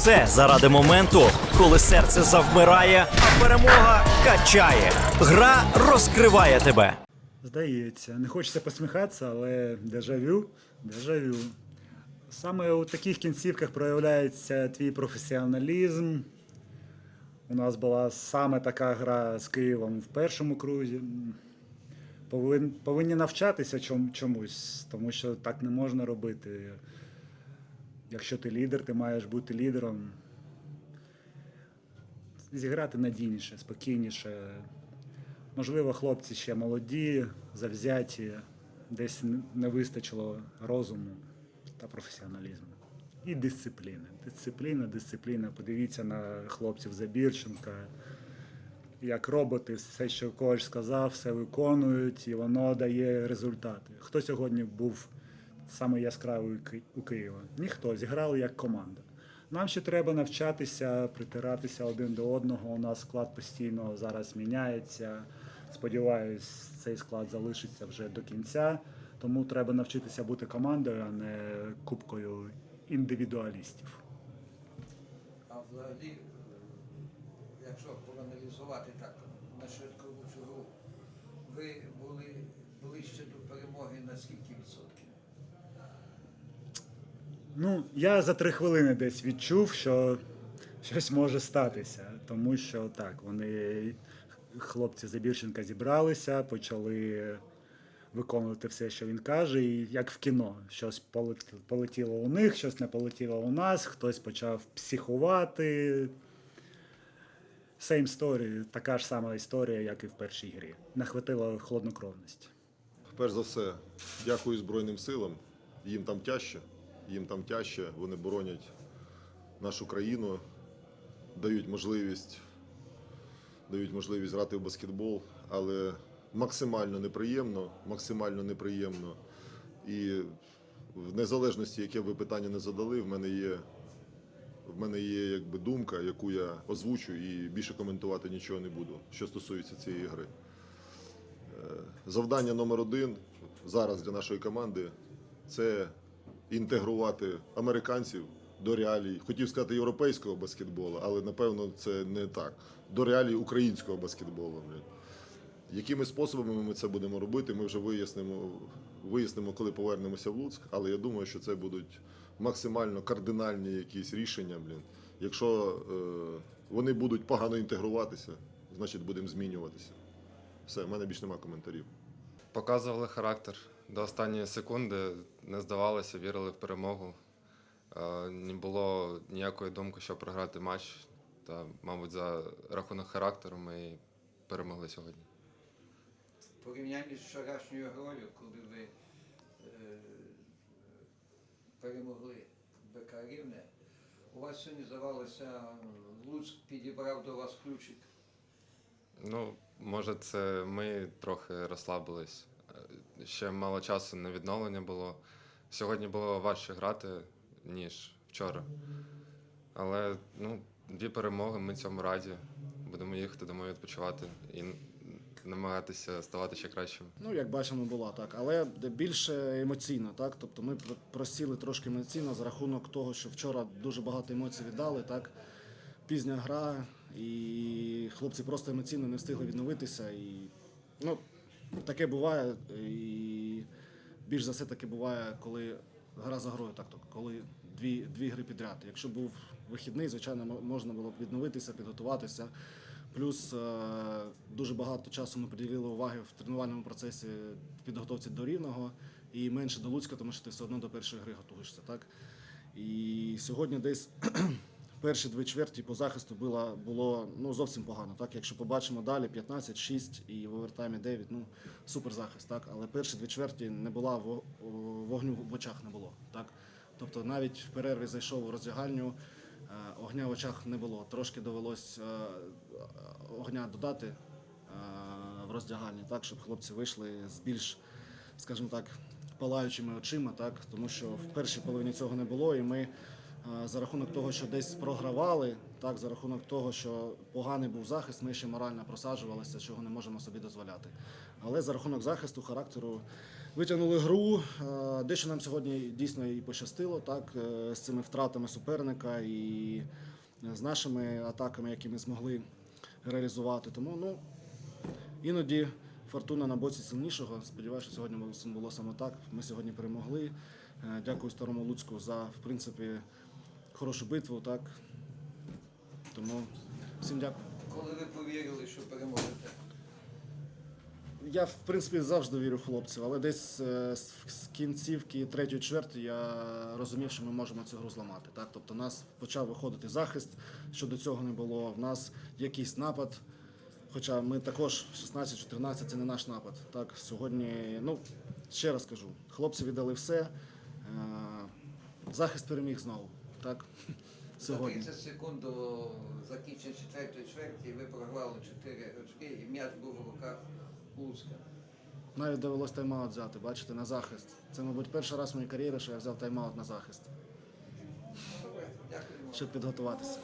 все заради моменту, коли серце завмирає, а перемога качає. Гра розкриває тебе. Здається, не хочеться посміхатися, але дежавю, дежавю. Саме у таких кінцівках проявляється твій професіоналізм. У нас була саме така гра з Києвом в першому крузі. Повин, повинні навчатися чом- чомусь, тому що так не можна робити. Якщо ти лідер, ти маєш бути лідером. Зіграти надійніше, спокійніше. Можливо, хлопці ще молоді, завзяті, десь не вистачило розуму та професіоналізму. І дисципліни. Дисципліна, дисципліна. Подивіться на хлопців Забірченка. Як роботи, все, що коч сказав, все виконують, і воно дає результати. Хто сьогодні був саме яскравий у Ки- Києва? Ніхто. Зіграли як команда. Нам ще треба навчатися, притиратися один до одного. У нас склад постійно зараз міняється. Сподіваюсь, цей склад залишиться вже до кінця. Тому треба навчитися бути командою, а не кубкою індивідуалістів. А взагалі, е, якщо проаналізувати так на швидку цю гру, ви були ближче до перемоги на скільки відсотків? Ну, я за три хвилини десь відчув, що щось може статися, тому що так, вони, хлопці Забірченка, зібралися, почали виконувати все, що він каже, і як в кіно, щось полетіло у них, щось не полетіло у нас, хтось почав психувати. Same story, така ж сама історія, як і в першій грі. Не хватило хладнокровності. Перш за все, дякую Збройним силам. Їм там тяжче, їм там тяжче. Вони боронять нашу країну, дають можливість, дають можливість грати в баскетбол, але максимально неприємно, максимально неприємно. І в незалежності, яке ви питання не задали, в мене є. В мене є якби думка, яку я озвучу, і більше коментувати нічого не буду, що стосується цієї гри. Завдання номер один зараз для нашої команди це інтегрувати американців до реалій. Хотів сказати європейського баскетболу, але напевно це не так. До реалій українського баскетболу. Якими способами ми це будемо робити, ми вже вияснимо, вияснимо, коли повернемося в Луцьк. Але я думаю, що це будуть максимально кардинальні якісь рішення. Блін. Якщо е, вони будуть погано інтегруватися, значить будемо змінюватися. Все, в мене більше немає коментарів. Показували характер до останньої секунди, не здавалося, вірили в перемогу. Е, Не було ніякої думки, щоб програти матч. Та, мабуть, за рахунок характеру ми і перемогли сьогодні. В порівнянні з вчорашньою грою, коли ви е, перемогли БК Рівне, у вас сьогодні здавалося, Луцьк підібрав до вас ключик. Ну, може, це ми трохи розслабились. Ще мало часу на відновлення було. Сьогодні було важче грати, ніж вчора. Але ну, дві перемоги, ми цьому раді. Будемо їхати домой відпочивати і намагатися ставати ще кращими. Ну, як бачимо, була так, але більше емоційно, так. Тобто ми пр- просіли трошки емоційно за рахунок того, що вчора дуже багато емоцій віддали, так. Пізня гра, і хлопці просто емоційно не встигли відновитися. І, ну, таке буває. І більш за все таке буває, коли гра за грою, так, тобто, коли дві, дві гри підряд. Якщо був вихідний, звичайно, можна було б відновитися, підготуватися. Плюс е, дуже багато часу ми приділили уваги в тренувальному процесі підготовці до рівного і менше до Луцька, тому що ти все одно до першої гри готуєшся. Так? І сьогодні десь перші дві чверті по захисту було, було ну, зовсім погано. Так? Якщо побачимо далі 15-6 і в овертаймі 9, ну супер захист. Так? Але перші дві чверті не була во- вогню в очах не було. Так? Тобто навіть в перерві зайшов у роздягальню. Е, Огня в очах не було. Трошки довелось е, огня додати е, в роздягальні, так, щоб хлопці вийшли з більш, скажімо так, палаючими очима, так, тому що в першій половині цього не було, і ми за рахунок того, що десь програвали, так, за рахунок того, що поганий був захист, ми ще морально просаджувалися, чого не можемо собі дозволяти. Але за рахунок захисту, характеру витягнули гру. Е, Дещо нам сьогодні дійсно і пощастило, так, е, з цими втратами суперника і з нашими атаками, які ми змогли реалізувати. Тому ну, іноді фортуна на боці сильнішого. Сподіваюся, що сьогодні було- було саме так. Ми сьогодні перемогли. Е, Дякую Старому Луцьку за в принципі хорошу битву. Так. Тому всім дякую. Коли ви повірили, що переможете? Я в принципі завжди вірю в хлопців, але десь е, з з кінцівки третьої чверті я розумів, що ми можемо цю гру зламати. Так? Тобто, у нас почав виходити захист, що до цього не було. В нас якийсь напад. Хоча ми також 16-14 це не наш напад. Так, сьогодні, ну ще раз кажу, хлопці віддали все. Е, Захист переміг знову. Так, За сьогодні. 30 секунд до закінчення четвертої чверті ви програли 4 очки і м'яч був в руках Луцька. Навіть довелось тайм-аут взяти, бачите, на захист. Це, мабуть, перший раз в моїй кар'єрі, що я взяв тайм-аут на захист, Добре, дякуємо. щоб підготуватися.